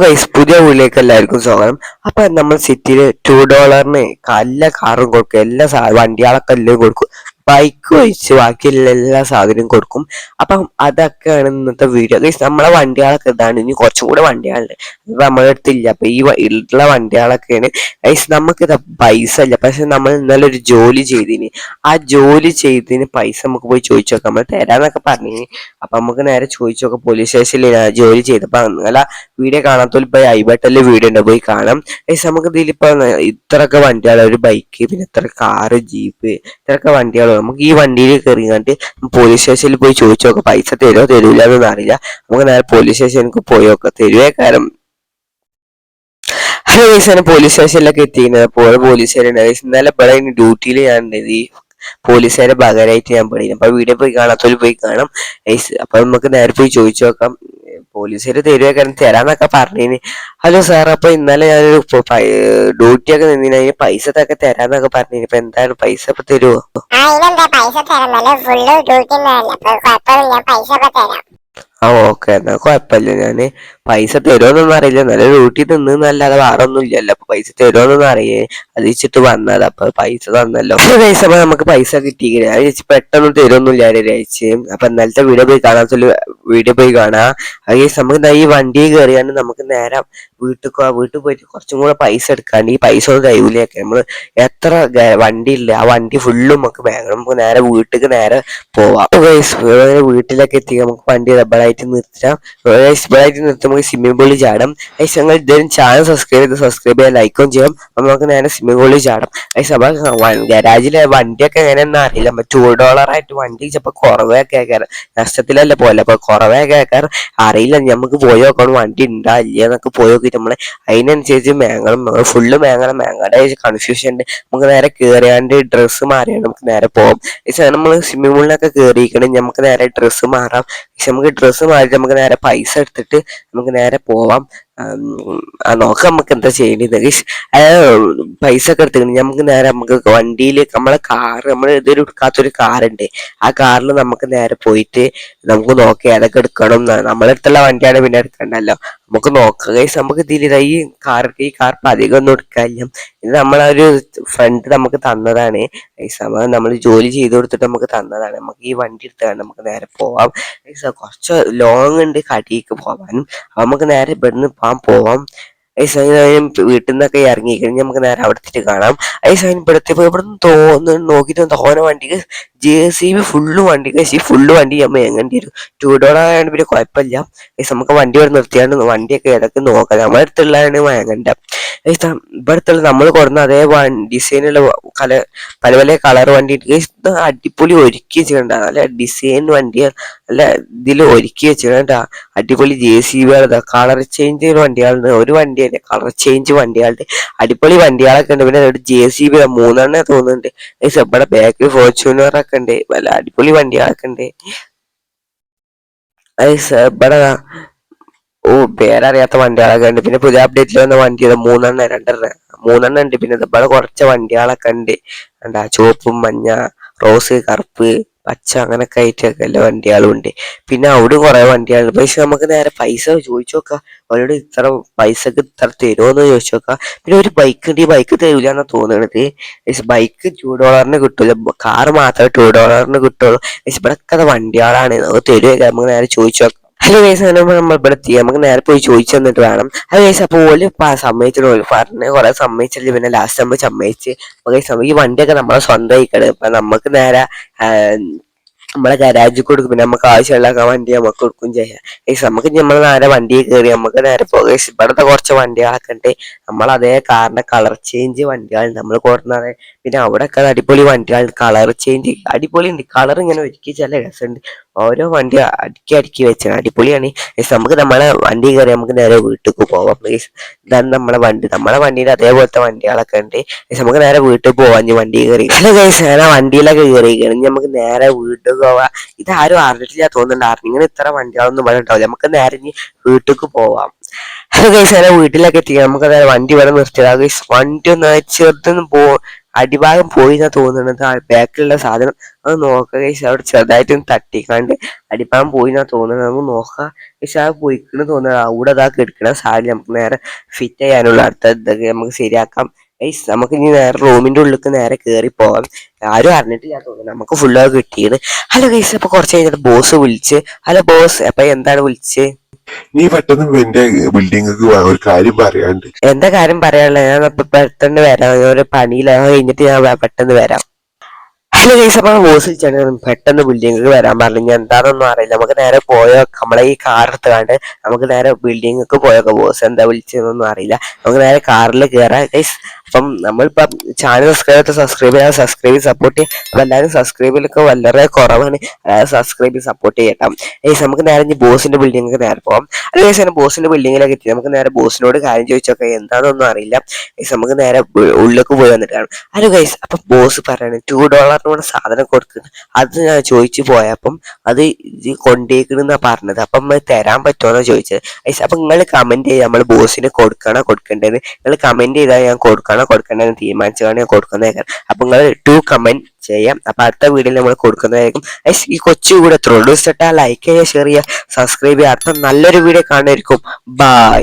Guys പുതിയ വീട്ടിലേക്ക് എല്ലാവർക്കും സ്വാഗതം. അപ്പൊ നമ്മൾ സിറ്റിയിൽ ടു ഡോളറിന് എല്ലാ കാറും കൊടുക്കും. എല്ലാ വണ്ടികളൊക്കെ എല്ലാം കൊടുക്കും. ബൈക്ക് ഒഴിച്ച് ബാക്കിയുള്ള എല്ലാ സാധനവും കൊടുക്കും. അപ്പം അതൊക്കെയാണ് ഇന്നത്തെ വീഡിയോ ഗൈസ് നമ്മളെ വണ്ടികളൊക്കെ ഇതാണ്. ഇനി കുറച്ചും കൂടെ വണ്ടികളുണ്ട്. അപ്പൊ നമ്മളെ അടുത്തില്ല. അപ്പൊ ഈ ഉള്ള വണ്ടികളൊക്കെയാണ്. ഗൈസ് നമുക്കിത് പൈസ ഇല്ല. പക്ഷെ നമ്മൾ ഇന്നലെ ഒരു ജോലി ചെയ്തിന്. ആ ജോലി ചെയ്തതിന് പൈസ നമുക്ക് പോയി ചോദിച്ചു നോക്കാം. നമ്മൾ തരാന്നൊക്കെ പറഞ്ഞു അപ്പൊ നമുക്ക് നേരെ ചോദിച്ചു നോക്കാം. പോലീസ് സ്റ്റേഷനിൽ ജോലി ചെയ്തപ്പോ അല്ല വീഡിയോ കാണാത്തോൽ ഇപ്പൊ ഐബട്ടൽ വീഡിയോ ഉണ്ട്. പോയി കാണാം. ഗൈസ് നമുക്ക് ഇതിലിപ്പോ ഇത്രയൊക്കെ വണ്ടികൾ ഒരു ബൈക്ക് പിന്നെ ഇത്ര കാറ് ജീപ്പ് ഇത്രയൊക്കെ വണ്ടികൾ നമുക്ക് ഈ വണ്ടിയിൽ കയറി കണ്ട് പോലീസ് സ്റ്റേഷനിൽ പോയി ചോദിച്ചു നോക്കാം പൈസ തരുമോ തരൂല എന്നൊന്നും അറിയില്ല. നമുക്ക് നേരെ പോലീസ് സ്റ്റേഷനിലേക്ക് പോയി നോക്കാം. തരുവേ കാരണം ഹലോ ഗൈസ് പോലീസ് സ്റ്റേഷനിലൊക്കെ എത്തിക്കുന്നത് അപ്പോൾ പോലീസുകാരുണ്ട് ഇന്നലെ ഇവിടെ ഡ്യൂട്ടിയിൽ ഞാൻ ഉണ്ടായത് ഈ പോലീസുകാരെ പകരമായിട്ട് ഞാൻ പണിയുന്നു അപ്പൊ വീഡിയോ പോയി കാണാത്തോൽ പോയി കാണാം. അപ്പൊ നമുക്ക് നേരെ പോയി ചോദിച്ചു നോക്കാം പോലീസുകാർ തരുവേ കാരണം തരാന്നൊക്കെ പറഞ്ഞിന്. ഹലോ സാർ അപ്പൊ ഇന്നലെ ഞാനൊരു ഡ്യൂട്ടി ഒക്കെ നിന്നിന്. അതിന് പൈസ ഒക്കെ തരാന്നൊക്കെ പറഞ്ഞിന്. ഇപ്പൊ എന്താണ് പൈസ ഇപ്പൊ ഇതിനെന്താ പൈസ തരാം ഫുള്ള് ഡ്യൂട്ടി പൈസ ഒക്കെ തരാം. ആ ഓക്കെ എന്നാ കുഴപ്പമില്ല ഞാൻ പൈസ തരുമോന്നൊന്നും അറിയില്ല. നല്ല ഡ്യൂട്ടി നിന്നല്ലാതെ വേറെ ഒന്നും ഇല്ലല്ലോ അപ്പൊ പൈസ തരുമോന്നൊന്നും അറിയേ. അത് വെച്ചിട്ട് വന്നത്. അപ്പൊ പൈസ തന്നല്ലോ. പൈസ നമുക്ക് പൈസ കിട്ടിയിരിക്കണേ അത് ചേച്ചി പെട്ടെന്ന് തരുമൊന്നുമില്ല ഒരാഴ്ച അപ്പൊ ഇന്നലത്തെ വീഡിയോ പോയി കാണാൻ ചില വീഡിയോ പോയി കാണാ. അത് നമുക്ക് ഈ വണ്ടി കയറിയാണ് നമുക്ക് നേരെ വീട്ടിൽ വീട്ടിൽ പോയിട്ട് കുറച്ചും കൂടെ പൈസ എടുക്കാണ്ട് ഈ പൈസ ഒന്നും കയ്യൂലൊക്കെ നമ്മൾ എത്ര വണ്ടി ഇല്ല ആ വണ്ടി ഫുള്ളും നമുക്ക് വേണം നമുക്ക് നേരെ വീട്ടിലേക്ക് നേരെ പോവാം. വീട്ടിലൊക്കെ എത്തി നമുക്ക് വണ്ടി റബ്ബറായിട്ട് നിർത്താം റബ്ബറായിട്ട് നിർത്തി നമുക്ക് സ്വിമ്മിംഗ് പൂളിൽ ചാടാം. ഗൈസ് ഞങ്ങൾ ഇതുവരെ ചാനൽ സബ്സ്ക്രൈബ് ചെയ്ത് സബ്സ്ക്രൈബ് ചെയ്യാൻ ലൈക്കും ചെയ്യാം. നമുക്ക് നേരെ സ്വിമ്മിംഗ് പൂളിൽ ചാടാം. ഗൈസ് അപ്പം ഗരാജിലെ വണ്ടിയൊക്കെ എങ്ങനെയെന്ന് അറിയില്ല. ടൂ ഡോളറായിട്ട് വണ്ടി ചിലപ്പോൾ കുറവൊക്കെ ആക്കാറ് നഷ്ടത്തിലല്ല പോലെ അപ്പോൾ കുറവൊക്കെ ആക്കാറ് അറിയില്ല. നമുക്ക് പോയി നോക്കണം വണ്ടി ഉണ്ടാ ഇല്ല എന്നൊക്കെ പോയി നോക്കിയിട്ട് നമ്മൾ അതിനനുസരിച്ച് മേങ്ങണം ഫുള്ള് മേങ്ങണം മേങ്ങയുടെ കൺഫ്യൂഷൻ ഉണ്ട്. നമുക്ക് നേരെ കയറിയാണ്ട് ഡ്രസ്സ് മാറിയാണ് നമുക്ക് നേരെ പോകാം നമ്മൾ സ്വിമ്മിംഗ് പൂളിലൊക്കെ കയറിയിരിക്കണം നമുക്ക് നേരെ ഡ്രസ്സ് മാറാം. പക്ഷെ നമുക്ക് ഡ്രസ്സ് മാറിയിട്ട് നമുക്ക് നേരെ പൈസ എടുത്തിട്ട് നമുക്ക് നേരെ പോവാം. നോക്കാം നമുക്ക് എന്താ ചെയ്യേണ്ടത്. ആ, പൈസ ഒക്കെ എടുത്തിട്ട് നമുക്ക് നേരെ നമുക്ക് വണ്ടിയിൽ നമ്മളെ കാർ നമ്മൾ ഇതൊരു എടുക്കാത്തൊരു കാറുണ്ട് ആ കാറിൽ നമുക്ക് നേരെ പോയിട്ട് നമുക്ക് നോക്കാം ഏതൊക്കെ എടുക്കണം എന്നാണ് നമ്മളെ അടുത്തുള്ള വണ്ടിയാണ് പിന്നെ എടുക്കണ്ടല്ലോ. നമുക്ക് നോക്കാം. ഗൈസ് നമുക്ക് ഇതിൽ ഈ കാർ ഈ കാർ അധികം ഒന്നും എടുക്കാനില്ല. ഇത് നമ്മളെ ഒരു ഫ്രണ്ട് നമുക്ക് തന്നതാണ്. ഗൈസ് നമ്മൾ ജോലി ചെയ്ത് കൊടുത്തിട്ട് നമുക്ക് തന്നതാണ്. നമുക്ക് ഈ വണ്ടി എടുത്താണ് നമുക്ക് നേരെ പോവാം. കുറച്ച് ലോങ് ഉണ്ട് കടിയേക്ക് പോവാനും നമുക്ക് നേരെ ഇവിടുന്ന് പോവാൻ പോവാം. ഗൈസ് അതിന് വീട്ടിൽ നിന്നൊക്കെ ഇറങ്ങി കഴിഞ്ഞാൽ നമുക്ക് നേരെ അവിടെ എത്തിയിട്ട് കാണാം ഗൈസ് അതിന് ഇവിടുത്തെ ഇവിടെ നിന്ന് തോന്നുന്നു നോക്കിയിട്ട് തോന വണ്ടിക്ക് ജെ സി ബി ഫുള്ള് വണ്ടി. ഈ ഫുള്ള് വണ്ടി നമ്മൾ എങ്ങനെ വരും ടൂ ഡോളർ ആയതുകൊണ്ട് പിന്നെ കുഴപ്പമില്ല. നമുക്ക് വണ്ടി ഇവിടെ നിർത്തിയാണ്ട് വണ്ടിയൊക്കെ ഏതൊക്കെ നോക്കാം. നമ്മുടെ അടുത്തുള്ളതാണ് വാങ്ങണ്ട ഗൈസ് നമ്മൾ കൊടുന്ന അതേ ഡിസൈനുള്ള കല പല പല കളർ വണ്ടി ഇത് അടിപൊളി ഒരുക്കി വെച്ചിട്ടുണ്ടാ. നല്ല ഡിസൈൻ വണ്ടി നല്ല ഇതിൽ ഒരുക്കി വെച്ചിട്ടുണ്ടാ. അടിപൊളി ജെ സി ബികളുടെ കളർ ചേഞ്ച് വണ്ടികളുണ്ട്. ഒരു വണ്ടി വണ്ടിയല്ലേ കളർ ചേഞ്ച് വണ്ടികളുടെ. അടിപൊളി വണ്ടികളൊക്കെ ഉണ്ട്. പിന്നെ ഒരു ജെ സി ബി മൂന്നെണ്ണേ തോന്നുന്നുണ്ട്. ഇവിടെ ബാക്ക് ഫോർച്യൂണർ ഒക്കെ ഉണ്ട്. നല്ല അടിപൊളി വണ്ടികളൊക്കെ ഉണ്ട്. ഇവിടെ ഓ പേരറിയാത്ത വണ്ടികളൊക്കെ ഉണ്ട്. പിന്നെ പുതിയ അപ്ഡേറ്റിൽ വന്ന വണ്ടി മൂന്നെണ്ണ രണ്ടെണ്ണ. മൂന്നെണ്ണ ഉണ്ട്. പിന്നെ ഇതുപോലെ കുറച്ച് വണ്ടികളൊക്കെ ഉണ്ട്. എന്താ ചുവപ്പും മഞ്ഞ റോസ് കറുപ്പ് പച്ച അങ്ങനൊക്കെ ആയിട്ടൊക്കെ എല്ലാ വണ്ടികളും ഉണ്ട്. പിന്നെ അവിടെ കുറെ വണ്ടികളുണ്ട്. പക്ഷെ നമുക്ക് നേരെ പൈസ ചോദിച്ചു നോക്കാം. അവരോട് ഇത്ര പൈസക്ക് ഇത്ര തരുമോന്ന് ചോദിച്ചു നോക്കാം. പിന്നെ ഒരു ബൈക്ക് ഉണ്ട്. ഈ ബൈക്ക് തരൂല എന്നാ തോന്നണത്. ബൈക്ക് ടു ഡോളറിന് കിട്ടൂല. കാറ് മാത്രമേ ടു ഡോളറിന് കിട്ടുള്ളൂ. പക്ഷെ ഇവിടെ വണ്ടികളാണ്. നമുക്ക് തരുമൊക്കെ നമുക്ക് നേരെ ചോദിച്ചു നോക്കാം. ഹലോ ഗൈസ് അങ്ങനെ നമ്മൾ ഇവിടെ എത്തി നമുക്ക് നേരെ പോയി ചോദിച്ചു തന്നിട്ട് വേണം. ഹലോ ഗൈസ് അപ്പോൾ ഓൽ സമ്മതിച്ചിട്ട് ഓൽ പറഞ്ഞ് കുറെ സമ്മതിച്ചില്ല. പിന്നെ ലാസ്റ്റ് നമ്മൾ സമ്മതിച്ച്. അപ്പൊ ഗൈസ് ഈ വണ്ടിയൊക്കെ നമ്മളെ സ്വന്തമായിക്കണം. അപ്പൊ നമുക്ക് നേരെ നമ്മളെ ഗരാജിൽ കൊടുക്കും. പിന്നെ നമുക്ക് ആവശ്യമുള്ള വണ്ടി നമുക്ക് കൊടുക്കും ചെയ്യാം. ഗൈസ് നമുക്ക് നമ്മൾ നേരെ വണ്ടി കയറി നമുക്ക് നേരെ പോകും. ഇവിടുത്തെ കുറച്ച് വണ്ടികളൊക്കെ ഉണ്ട്. നമ്മൾ അതേ കാറിന്റെ കളർ ചേഞ്ച് വണ്ടികളുണ്ട് നമ്മൾ കൊടുക്കുന്നത് പിന്നെ അവിടെ ഒക്കെ അടിപൊളി വണ്ടികൾ കളർ ചേഞ്ച് അടിപൊളി ഉണ്ട്. കളർ ഇങ്ങനെ ഒരുക്കി ചില രസമുണ്ട്. ഓരോ വണ്ടി അടുക്കി അടുക്കി വെച്ചാണ് അടിപൊളിയാണ്. നമുക്ക് നമ്മളെ വണ്ടി കയറി നമുക്ക് നേരെ വീട്ടിലേക്ക് പോവാം. പ്ലീസ് ഇതാണ് നമ്മളെ വണ്ടി. നമ്മളെ വണ്ടിയിൽ അതേപോലത്തെ വണ്ടികളൊക്കെ ഉണ്ട്. നമുക്ക് നേരെ വീട്ടിൽ പോവാം. വണ്ടി കയറി ഹലോ ഗൈസ് ഞാൻ വണ്ടിയിലൊക്കെ ഇനി നമുക്ക് നേരെ വീട്ടിൽ പോവാം. ഇത് ആരും അറിഞ്ഞിട്ടില്ല തോന്നുന്നുണ്ട്. ഇങ്ങനെ ഇത്ര വണ്ടികളൊന്നും ഇവിടെ ഉണ്ടാവില്ല. നമുക്ക് നേരെ ഇനി വീട്ടിലേക്ക് പോവാം. ഹലോ ഗൈസ് ഞാൻ വീട്ടിലൊക്കെ എത്തിക്കാം നമുക്ക് നേരെ വണ്ടി വരെ നിർത്തിയതാ. ഗൈസ് വണ്ടി ഒന്ന് ചെറുതൊന്നും പോ അടിഭാഗം പോയി എന്നാ തോന്നുന്നത്. ആ ബാക്കിലുള്ള സാധനം അത് നോക്കുക അവിടെ ചെറുതായിട്ട് തട്ടിക്കാണ്ട് അടിഭാഗം പോയി എന്നാ തോന്നുന്നത്. നമുക്ക് നോക്കാം. പക്ഷെ ആ പോയിക്കണെന്ന് തോന്നുന്നത്. അവിടെ അതാ കിടക്കണ സാരി നമുക്ക് നേരെ ഫിറ്റ് ചെയ്യാനുള്ള അടുത്ത ഇതൊക്കെ നമുക്ക് ശരിയാക്കാം. ഗൈസ് നമുക്ക് ഇനി നേരെ റൂമിന്റെ ഉള്ളിലേക്ക് നേരെ കയറി പോകാം. ആരും അറിഞ്ഞിട്ടില്ല തോന്നുന്നു. നമുക്ക് ഫുള്ള് കിട്ടിയത്. ഹലോ ഗൈസ് അപ്പൊ കുറച്ച് കഴിഞ്ഞിട്ട് ബോസ് വിളിച്ച്. ഹലോ ബോസ് അപ്പൊ എന്താണ് വിളിച്ച്? നീ പെട്ടെന്ന് എന്റെ ബിൽഡിംഗിക്ക് വാ ഒരു കാര്യം പറയാണ്ട് എന്താ കാര്യം പറയാനുള്ളത് ഞാൻ പെട്ടെന്ന് വരാം. ഒരു പണിയില്ല അത് കഴിഞ്ഞിട്ട് ഞാൻ പെട്ടെന്ന് വരാം. ഹലോ ഗൈസ് അപ്പൊ ബോസ് വിളിച്ചാണ്. പെട്ടെന്ന് ബിൽഡിംഗ് വരാൻ പറഞ്ഞു. ഞാൻ എന്താണെന്നൊന്നും അറിയില്ല. നമുക്ക് നേരെ പോയോ? നമ്മളെ ഈ കാർ എടുത്തുകൊണ്ട് നമുക്ക് നേരെ ബിൽഡിംഗ് പോയൊക്കെ ബോസ് എന്താ വിളിച്ചതെന്നൊന്നും അറിയില്ല. നമുക്ക് നേരെ കാറിൽ കയറാം ഗൈസ് അപ്പം നമ്മളിപ്പം ചാനൽ സബ്സ്ക്രൈബ് സബ്സ്ക്രൈബ് ചെയ്യാൻ സബ്സ്ക്രൈബ് സപ്പോർട്ട് ചെയ്യും. അപ്പൊ എല്ലാവരും സബ്സ്ക്രൈബിലൊക്കെ വളരെ കുറവാണ്. സബ്സ്ക്രൈബ് സപ്പോർട്ട് ചെയ്യട്ടോ ഗൈസ് നമുക്ക് നേരെ ഇനി ബോസിന്റെ ഒക്കെ നേരെ പോകാം അല്ലെങ്കിൽ തന്നെ ബോസിന്റെ ബിൽഡിങ്ങിലേക്ക് എത്തി. നമുക്ക് നേരെ ബോസിനോട് കാര്യം ചോദിച്ചൊക്കെ എന്താണെന്നൊന്നും അറിയില്ല. ഗൈസ് നമുക്ക് നേരെ ഉള്ളിലേക്ക് പോയി വന്നിട്ടാണ് ഹലോ ഗൈസ് അപ്പൊ ബോസ് പറയാണ് ടു ഡോളറിനോട് സാധനം കൊടുക്കുന്നു അത് ഞാൻ ചോദിച്ചു പോയപ്പം അത് ഇത് കൊണ്ടേക്കണെന്നാ പറഞ്ഞത്. അപ്പം തരാൻ പറ്റുമോന്നാ ചോദിച്ചത്. ഗൈസ് അപ്പൊ നിങ്ങൾ കമന്റ് ചെയ്ത് നമ്മൾ ബോസിന് കൊടുക്കണോ കൊടുക്കേണ്ടത് നിങ്ങൾ കമന്റ് ചെയ്താൽ ഞാൻ കൊടുക്കണോ. കൊടുക്കേണ്ടതെന്ന് തീരുമാനിച്ചാണ് ഞാൻ കൊടുക്കുന്നതായിരിക്കും. അപ്പൊ നിങ്ങൾ ടു കമന്റ് ചെയ്യാം. അപ്പൊ അടുത്ത വീഡിയോയിൽ നമ്മൾ കൊടുക്കുന്നതായിരിക്കും. ഈ കൊച്ചു കൂടെ എത്ര ഉള്ളൂ. ലൈക്ക് ചെയ്യുക ഷെയർ ചെയ്യുക സബ്സ്ക്രൈബ് ചെയ്യുക. അടുത്ത നല്ലൊരു വീഡിയോ കാണുമായിരിക്കും ബൈ